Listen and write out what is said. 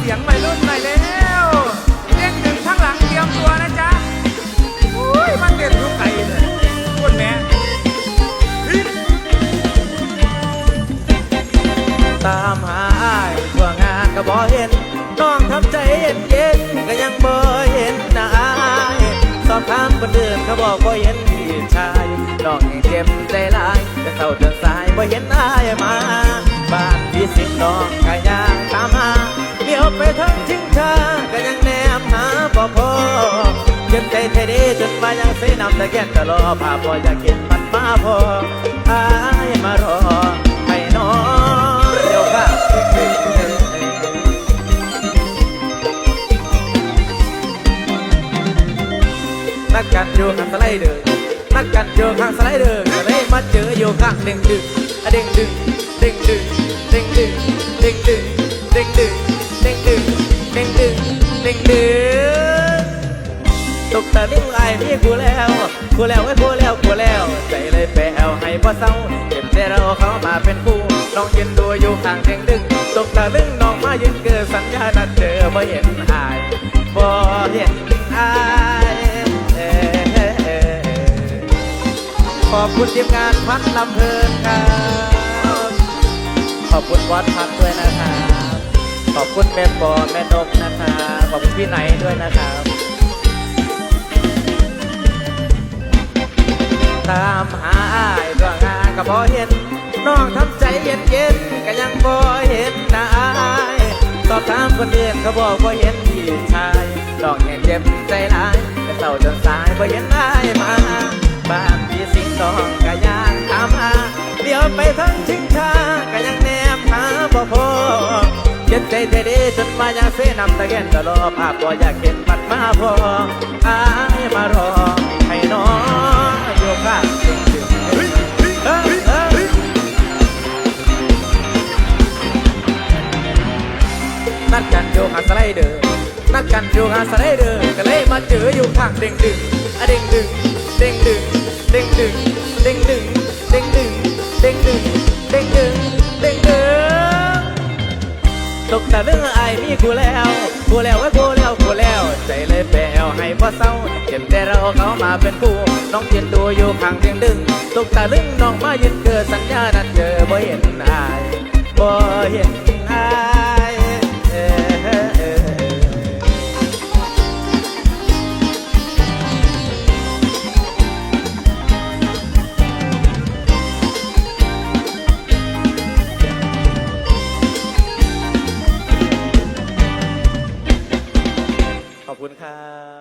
เสียงวัยรุ่นหน่อยแล้วเด้งดึงข้างหลังเตรียมตัวนะจ๊ะอุ้ยมันเด็ดทุกไก่เลยคุณแม่ตามหาอ้ายทั่วงานก็บ่เห็นน้องทำใจเย็นเย็นก็ยังบ่เห็นหน้าอ้ายสอบถามคนอื่นเขาบอกบ่เห็นพี่ชายน้องยังเจ็บใจหลายแต่เศร้าจนสายบ่เห็นอ้ายมาบ้านพี่สิงน้อง เลี้ยวไปทางชิงชาก็ยังแนมหาบ่พอเจ็บใจแท้ดีจนมายังเสนำตะแกนตะลอภาพบ่อยากเห็นมันมาพออ้ายมารอให้น้องเร็วค่ะนักกันอยู่ข้างสไลเดอร์นักกันอยู่ข้างสไลเดอร์ก็เลยมาเจออยู่ข้างเด้งดึงเด้งดึงเด้งดึงเด้งดึงเด้งดึงเด้งดึง เด้งดึงตกตะลึงไอ้พี่กูแล้วกูแล้วไอ้กูแล้วกูแล้ว ใจเลยแปลวให้พ่อเศร้าเก็บแต่เราเขามาเป็นคู่น้องยืนดูอยู่ข้างเด้งดึงตกตะลึงน้องมายืนเกิดสัญญานัดเจอบ่เห็นอายบ่เห็นอายขอบคุณทีมงานพัดลำเพลินครับขอบคุณบอสพัดด้วยนะครับขอบคุณแม่ปอแม่นกนะครับ ขอบคุณพี่ไหนด้วยนะครับ ตามหาอ้ายตัวงานก็บ่เห็น น้องทำใจเย็นเย็นๆก็ยังบ่เห็นนะอ้ายสอบถามคนอื่นเขาบอกบ่เห็นพี่ชายน้องยังเจ็บใจหลายแต่เศร้าจนสายบ่เห็นอ้ายมา บ้านพี่สิงห์ทองก็ยังตามหาเดี๋ยวไปทั้งชิงชาก็ยังแนมหาบ่พอเจ็บใจแท้ดี จนมายังเสนำตะแกนตะลอภาพบ่อยากเห็นมันมาพออายมารอให้น้องอยู่ข้างเสียงเฮ้ยเฮ้ยเฮ้ยนัดกันอยู่ข้าสไลเดอร์นัดกันอยู่ข้าสไลเดอร์ก็เลยมาเจออยู่ข้างเด้งดึงอะเด้งดึงเด้งดึงเด้งดึงเด้งดึงเด้งดึง มีกูแล้วกูแล้วว่ากูแล้วกูแล้ว ใจเลยแปลวให้พ่อเศร้าเจ็บแต่เราเขามาเป็นคู่น้องยืนดูอยู่ข้างเตียงดึงตกตาลึงน้องมายืนเกิดสัญญานัดเจอบ่เห็นอายบ่เห็น คุณครับ